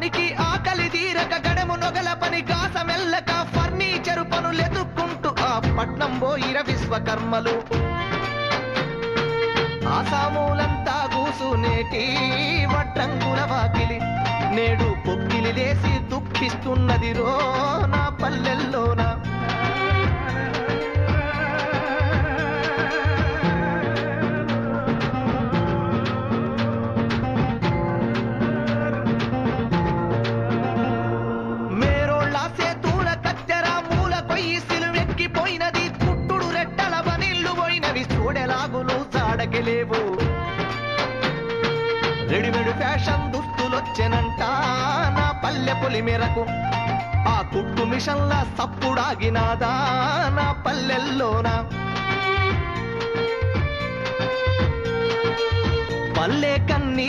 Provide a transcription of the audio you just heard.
పనికి ఆకలి తీరక గడము నొగల పని కాసమెల్లక ఫర్నిచరు పనులెదుక్కుంటూ ఆ పట్నం పోయిర విశ్వకర్మలు ఆసామూలంతా కూసునేటి వడ్రంగుల వాకిలి నేడు పొక్కిలి లేసి దుఃఖిస్తున్నది రో చూడెలాగులు చాడకెలేవు రెడీమేడ్ ఫ్యాషన్ దుస్తులొచ్చెనంట నా పల్లె పొలి మేరకు. ఆ కుట్టు మిషన్ల సప్పుడాగినాదా నా పల్లెల్లోనా? పల్లె